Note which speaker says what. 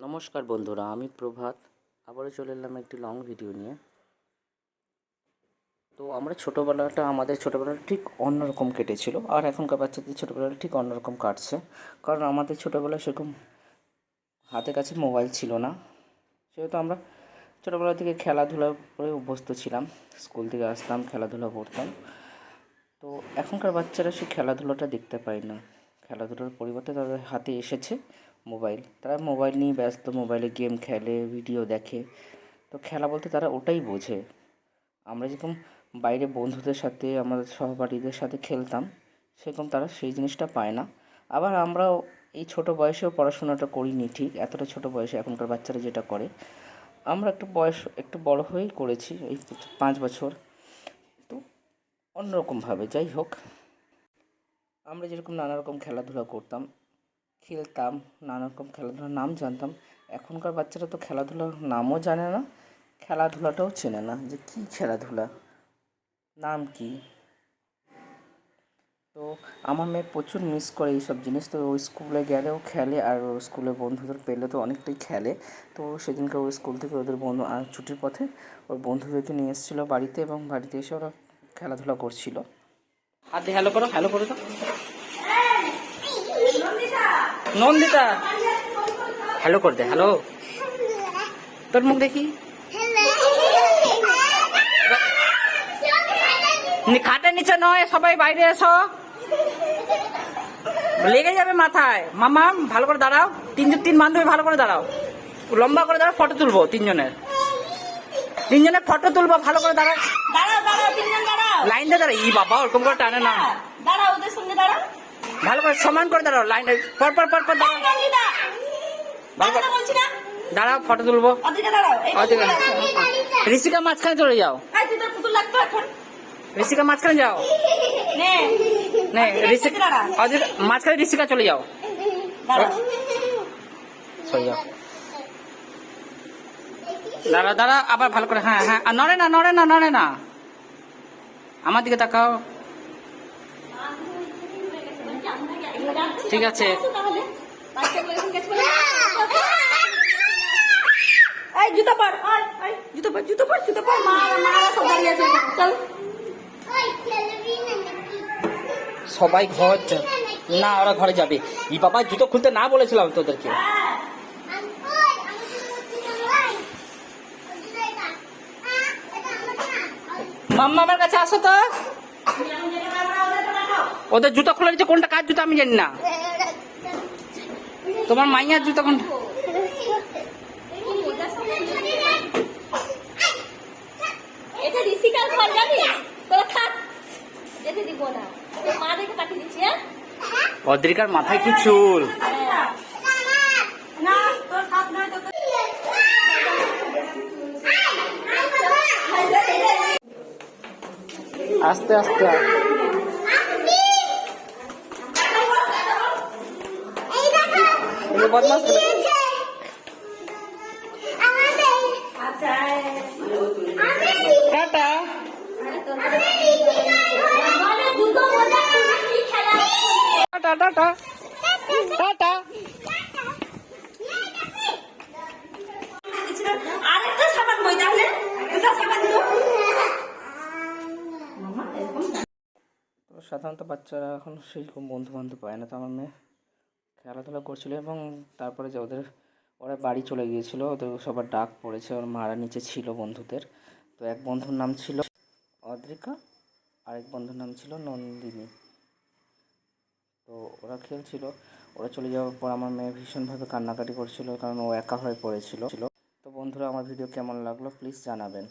Speaker 1: নমস্কার বন্ধুরা, আমি প্রভাত। আবারও চলে এলাম একটি লং ভিডিও নিয়ে। তো আমরা ছোটোবেলাটা, আমাদের ছোটোবেলাটা ঠিক অন্যরকম কেটেছিল, আর এখনকার বাচ্চাদের ছোটোবেলাটা ঠিক অন্যরকম কাটছে। কারণ আমাদের ছোটোবেলায় সেরকম হাতে কাছে মোবাইল ছিল না। সেহেতু আমরা ছোটোবেলা থেকে খেলাধুলা করে অভ্যস্ত ছিলাম স্কুল থেকে আসতাম, খেলাধুলা করতাম। তো এখনকার বাচ্চারা সেই খেলাধুলাটা দেখতে পায় না। খেলাধুলার পরিবর্তে তাদের হাতে এসেছে। মোবাইল। তারা মোবাইল নিয়ে ব্যস্ত, মোবাইলে গেম খেলে, ভিডিও দেখে। তো খেলা বলতে তারা ওটাই বোঝে। আমরা যেরকম বাইরে বন্ধুদের সাথে, আমাদের সহপাঠীদের সাথে খেলতাম, সেরকম তারা সেই জিনিসটা পায় না। আবার আমরাও এই ছোট বয়সেও পড়াশোনাটা করিনি ঠিক, এতটা ছোট বয়সে এখনকার বাচ্চারা যেটা করে। আমরা একটু বয়স, একটু বড় হয়েই করেছি, এই পাঁচ বছর। তো অন্যরকমভাবে, যাই হোক। আমরা যেরকম নানা রকম খেলাধুলা করতাম খেলতাম নানা রকম খেলাধুলার নাম জানতাম। এখনকার বাচ্চারা তো খেলাধুলার নামও জানে না, খেলাধুলাটাও চেনে না যে কী খেলাধুলা, নাম কি। তো আমার মেয়ে প্রচুর মিস করে এইসব জিনিস, তো ও স্কুলে গেলেও খেলে আর ও স্কুলে বন্ধুদের পেলে তো অনেকটাই খেলে। তো সেদিনকে ও স্কুল থেকে ওদের বন্ধু আর ছুটির পথে ওর বন্ধুদেরকে নিয়ে এসেছিল বাড়িতে এবং বাড়িতে এসে ওরা খেলাধুলা করছিল। হাত হ্যালো করো হ্যালো করো তো নন্দিতা। হ্যালো করে দে হ্যালো তোর মুখ দেখি? খাটের নিচে নয় সবাই বাইরে এসো। লেগে যাবে মাথায়। মামা ভালো করে দাঁড়াও। তিনজন তিন বান্ধবী ভালো করে দাঁড়াও। লম্বা করে দাঁড়াও ফটো তুলবো তিনজনের। তিনজনের ফটো তুলবো ভালো করে দাঁড়াও। লাইন দিয়ে দাঁড়াও। ই বাবা ওরকম করে টানে না।
Speaker 2: দাঁড়াও ওদের সঙ্গে দাঁড়াও।
Speaker 1: ভালো করে সমান করে দাঁড়াও লাইন। পর পর পর পর দাঁড়াও। ভালো করে
Speaker 2: দাঁড়াও বলছি না?
Speaker 1: দাঁড়াও ফটো তুলবো। ঋষিকা মাঝখানে চলে যাও। ঋষিকা মাঝখানে যাও। মাঝখানে ঋষিকা চলে যাও। চলে যাও। দাঁড়া দাঁড়া আবার ভালো করে হ্যাঁ হ্যাঁ। আর নড়ে না নড়ে না নড়ে না। আমার দিকে তাকাও। ঠিক আছে।
Speaker 2: এই জুতো পর আয়, আয়, জুতো পর জুতো পর জুতো পর। মা মারা সব দাঁড়িয়ে আছে চল।
Speaker 1: সবাই ঘর না ওরা ঘরে যাবে। ই বাবা জুতো খুলতে না বলেছিলাম তোদেরকে। মাম্মা আমার কাছে আসো তো। ওদের জুতো খুলে দিচ্ছে কোনটা কার জুতো আমি জানি না। তোমার মাইয়ার জুতো কোনটা?
Speaker 2: এটা ঋষিকার ঘর যাবি তোরা থাক। যেতে দিব না। তোর মা দেখে পাঠিয়ে দিচ্ছি হ্যাঁ?
Speaker 1: অদ্রিকার মাথায় কি চুল?
Speaker 2: না তোর সাপ নয় তো
Speaker 1: আস্তে আস্তে আয়। এই যে
Speaker 2: বদমাসগুলো।
Speaker 1: টাটা
Speaker 2: দুটো মজা কি খেলা
Speaker 1: টাটা টাটা। টাটা।
Speaker 2: আরেকটা সাবান বই তাহলে। দুটো সাবান দিও
Speaker 1: তো সাধারণত বাচ্চারা এখন সেরকম বন্ধু বান্ধব পায় না তো আমার মেয়ে। খেলাধুলা করছিল এবং তারপরে যে ওদের, ওরা বাড়ি চলে গিয়েছিল, ওদের সবার ডাক পড়েছে, ওর মারা নিচে ছিল বন্ধুদের। তো এক বন্ধুর নাম ছিল অদ্রিকা, আরেক বন্ধুর নাম ছিল নন্দিনী। তো ওরা খেলছিল, ওরা চলে যাওয়ার পর আমার মেয়ে ভীষণভাবে কান্নাকাটি করছিল, কারণ ও একা হয়ে পড়েছিল। তো বন্ধুরা, আমার ভিডিও কেমন লাগল প্লিজ জানাবেন।